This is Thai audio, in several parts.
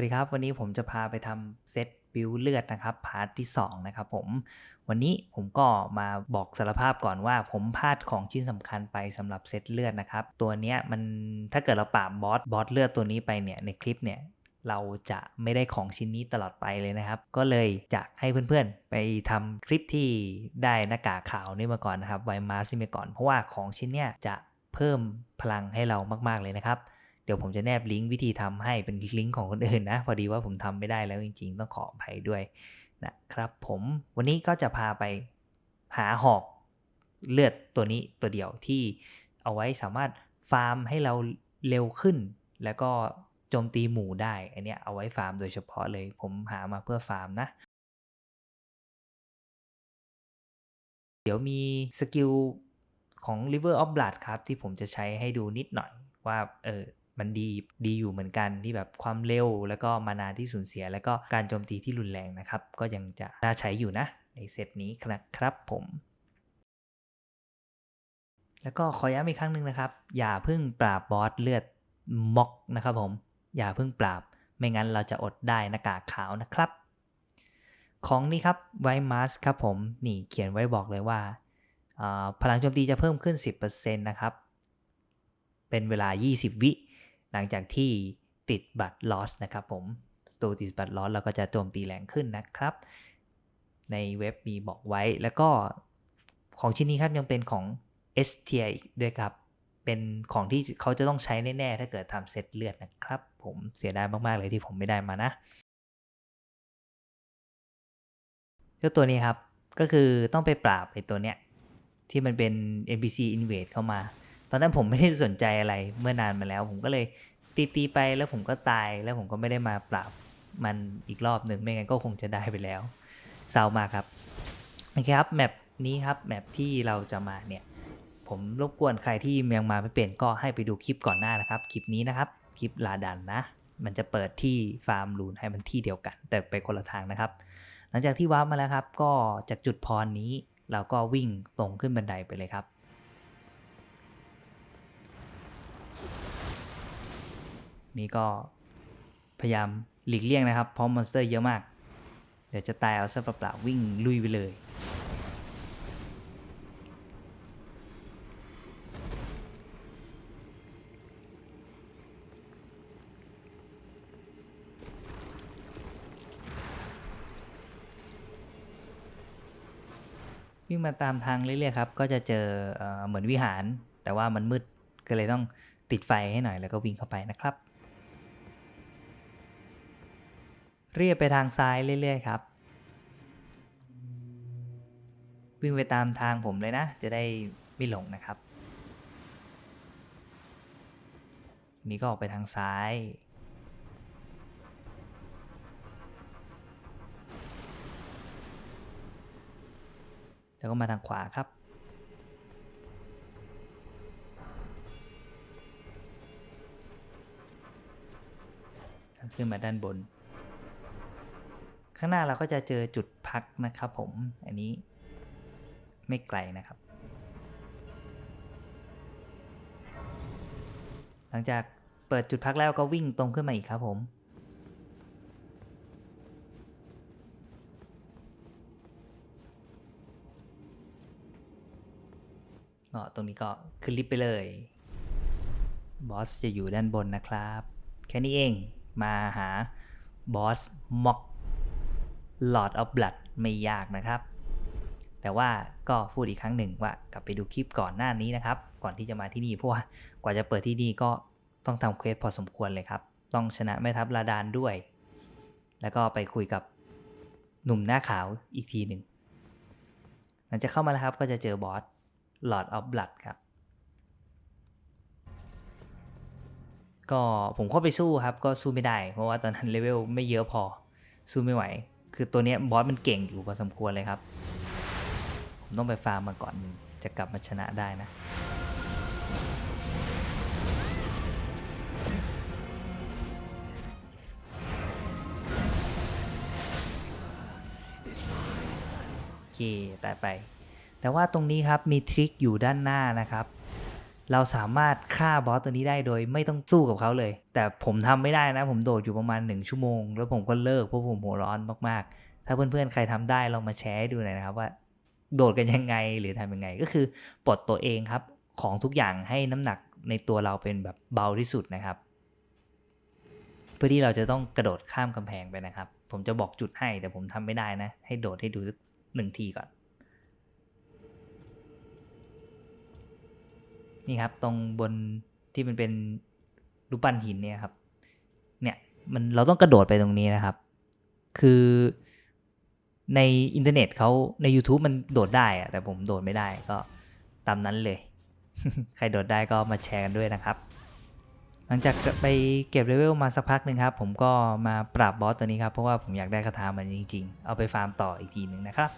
วัสดีครับ วันนี้ผมจะพาไปทำเซตบิวเลือดนะครับพาร์ทที่2นะครับผมวันนี้ผมก็มาบอกสารภาพก่อนว่า ผมพลาดของชิ้นสำคัญไปสำหรับเซตเลือดนะครับ ตัวเนี้ยมันถ้าเกิดเราปราบบอสบอสเลือดตัวนี้ไปเนี่ยในคลิปเนี่ยเราจะไม่ได้ของชิ้นนี้ตลอดไปเลยนะครับ ก็เลยอยากให้เพื่อนๆ ไปทำคลิปที่ได้หน้ากากขาวนี่มาก่อนนะครับไวมาสนี่มาก่อนเพราะว่าของชิ้นเนี้ยจะเพิ่มพลังให้เรามากๆเลยนะครับ ดี๋ยวผมจะแนบลิงก์วิธีทำให้เป็นลิงก์ของคนอื่นนะ พอดีว่าผมทำไม่ได้แล้วจริง ๆ ต้องขออภัยด้วยนะครับผมวันนี้ก็จะพาไปหาหอกเลือดตัวนี้ตัวเดียวที่เอาไว้สามารถฟาร์มให้เราเร็วขึ้น แล้วก็โจมตีหมู่ได้ อันเนี้ยเอาไว้ฟาร์มโดยเฉพาะเลยผมหามาเพื่อฟาร์มนะ เดี๋ยวมีสกิลของ River of Blood ครับ ที่ผมจะใช้ให้ดูนิดหน่อยว่าเออ มันดีดีอยู่เหมือนกันที่แบบความเร็ว แล้วก็มานาที่สูญเสีย แล้วก็การโจมตีที่รุนแรงนะครับ ก็ยังจะน่าใช้อยู่นะ ในเซตนี้นะครับผมแล้วก็ขอย้ำอีกครั้งหนึ่งนะครับ อย่าเพิ่งปราบบอสเลือดม็อกนะครับผม อย่าเพิ่งปราบ ไม่งั้นเราจะอดได้หน้ากากขาวนะครับ ของนี้ครับไวมาสครับผม นี่เขียนไว้บอกเลยว่าอ่า พลังโจมตีจะเพิ่มขึ้น 10%นะครับ เป็นเวลา 20 วิ หลังจากที่ติดบัตรลอสนะครับผมสตูติดบัตรลอสเราก็จะโจมตีแรงขึ้นนะครับ ในเว็บมีบอกไว้แล้วก็ของชิ้นนี้ครับยังเป็นของ S t i อีกด้วยครับ เป็นของที่เขาจะต้องใช้แน่ๆ ถ้าเกิดทำเซตเลือดนะครับ ผมเสียดายมากๆเลยที่ผมไม่ได้มานะเจ้าตัวนี้ครับ ก็คือต้องไปปราบไอ้ตัวเนี้ยที่มันเป็น NPC invade เข้ามา ตอนนั้นผมไม่ได้สนใจอะไรเมื่อนานมาแล้ว ผมก็เลยตีตีไปแล้วผมก็ตายแล้วผมก็ไม่ได้มาปราบมันอีกรอบหนึ่งไม่งั้นก็คงจะได้ไปแล้วเศร้ามากครับโอเคครับแมปนี้ครับแมปที่เราจะมาเนี่ยผมรบกวนใครที่ยังมาไม่เป็นก็ให้ไปดูคลิปก่อนหน้านะครับ คลิปนี้นะครับ คลิปลาดันนะ มันจะเปิดที่ฟาร์มรูนให้มันที่เดียวกัน แต่ไปคนละทางนะครับ หลังจากที่วาร์ปมาแล้วครับ ก็จากจุดพรนี้เราก็วิ่งตรงขึ้นบันไดไปเลยครับ นี่ก็พยายามหลีกเลี่ยงนะครับ เพราะมอนสเตอร์เยอะมาก เดี๋ยวจะตายเอาซะเปล่าๆวิ่งลุยไปเลย วิ่งมาตามทางเรื่อยๆครับ ก็จะเจอเออเหมือนวิหาร แต่ว่ามันมืดก็เลยต้องติดไฟให้หน่อยแล้วก็วิ่งเข้าไปนะครับ เรียบไปทางซ้ายเรื่อยๆครับ วิ่งไปตามทางผมเลยนะ จะได้ไม่หลงนะครับ นี่ก็ออกไปทางซ้าย แล้วก็มาทางขวาครับขึ้นมาด้านบน ข้างหน้าเราก็จะเจอจุดพักนะครับผม อันนี้ไม่ไกลนะครับ หลังจากเปิดจุดพักแล้วก็วิ่งตรงขึ้นมาอีกครับผม ก็ตรงนี้ก็ขึ้นลิฟต์ไปเลย บอสจะอยู่ด้านบนนะครับ แค่นี้เอง มาหาบอสม็อก Lord of Blood ไม่ยากนะครับ แต่ว่าก็พูดอีกครั้งหนึ่งว่ากลับไปดูคลิปก่อนหน้านี้นะครับ ก่อนที่จะมาที่นี่เพราะว่ากว่าจะเปิดที่นี่ก็ต้องทำเควสพอสมควรเลยครับ ต้องชนะแม่ทัพลาดานด้วย แล้วก็ไปคุยกับหนุ่มหน้าขาวอีกทีหนึ่งหลังจากเข้ามาแล้วครับก็จะเจอบอส Lord of Blood ครับ ก็ผมเข้าไปสู้ครับก็สู้ไม่ได้ เพราะว่าตอนนั้นเลเวลไม่เยอะพอ สู้ไม่ไหว คือตัวนี้บอสมันเก่งอยู่พอสมควรเลยครับ ผมต้องไปฟาร์มมาก่อนหนึ่งจะกลับมาชนะได้นะ โอเคตายไป แต่ว่าตรงนี้ครับมีทริคอยู่ด้านหน้านะครับ เราสามารถฆ่าบอสตัวนี้ได้โดยไม่ต้องสู้กับเขาเลย แต่ผมทำไม่ได้นะ ผมโดดอยู่ประมาณ 1 ชั่วโมง แล้วผมก็เลิกเพราะผมหัวร้อนมากๆ ถ้าเพื่อนๆใครทำได้ลองมาแชร์ให้ดูหน่อยนะครับว่า โดดกันยังไงหรือทำยังไง ก็คือปลดตัวเองครับของทุกอย่างให้น้ำหนักในตัวเราเป็นแบบเบาที่สุดนะครับ เพื่อที่เราจะต้องกระโดดข้ามกำแพงไปนะครับ ผมจะบอกจุดให้แต่ผมทำไม่ได้นะ ให้โดดให้ดูสักหนึ่งทีก่อน นี่ครับ ตรงบนที่มันเป็นรูปปั้นหินเนี่ยครับ เนี่ยมันเราต้องกระโดดไปตรงนี้นะครับ คือในอินเทอร์เน็ตเขาใน YouTube มันโดดได้อะแต่ผมโดดไม่ได้ก็ตามนั้นเลย ใครโดดได้ก็มาแชร์กันด้วยนะครับ หลังจากไปเก็บเลเวลมาสักพักหนึ่งครับ ผมก็มาปรับบอสตัวนี้ครับ เพราะว่าผมอยากได้คาถามันจริง ๆ เอาไปฟาร์มต่ออีกทีหนึ่งนะครับ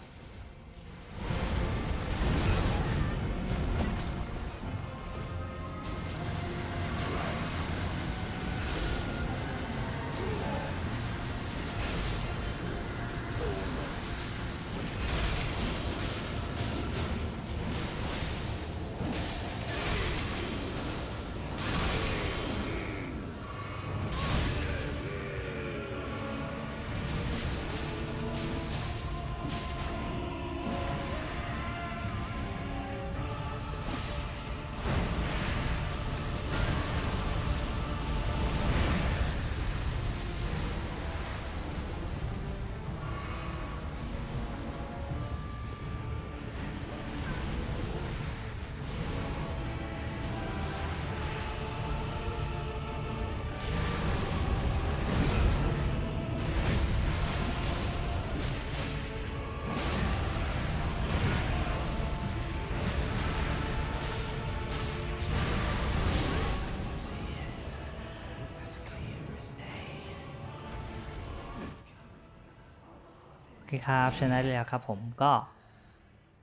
คครับชนะแล้วครับผมก็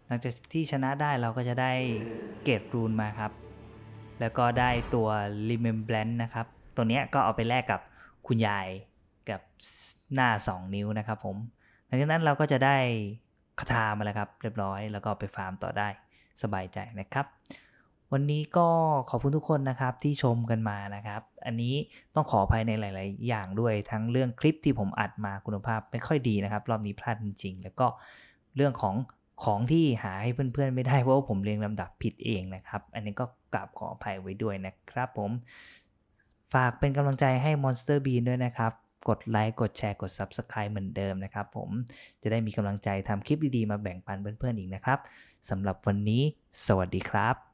หลังจากที่ชนะได้เราก็จะได้เกรดรูนมาครับ แล้วก็ได้ตัว Remembrance นะครับ ตัวเนี้ยก็เอาไปแลกกับคุณยายกับหน้า 2 นิ้วนะครับผม หลังจากนั้นเราก็จะได้คาถามาแล้วครับ เรียบร้อย แล้วก็เอาไปฟาร์มต่อได้สบายใจนะครับ วันนี้ก็ขอบคุณทุกคนนะครับที่ชมกันมานะครับ อันนี้ต้องขออภัยในหลาย ๆ อย่างด้วยทั้งเรื่องคลิปที่ผมอัดมาคุณภาพไม่ค่อยดีนะครับ รอบนี้พลาดจริง ๆ แล้วก็เรื่องของของที่หาให้เพื่อน ๆ ไม่ได้เพราะว่าผมเรียงลำดับผิดเองนะครับ อันนี้ก็กราบขออภัยไว้ด้วยนะครับ ผมฝากเป็นกำลังใจให้ Monster Bean ด้วยนะครับ กดไลค์ กดแชร์ กด Subscribe เหมือนเดิมนะครับผมจะได้มีกำลังใจทำคลิปดี ๆ มาแบ่งปันเพื่อน ๆ อีกนะครับสำหรับวันนี้ สวัสดีครับ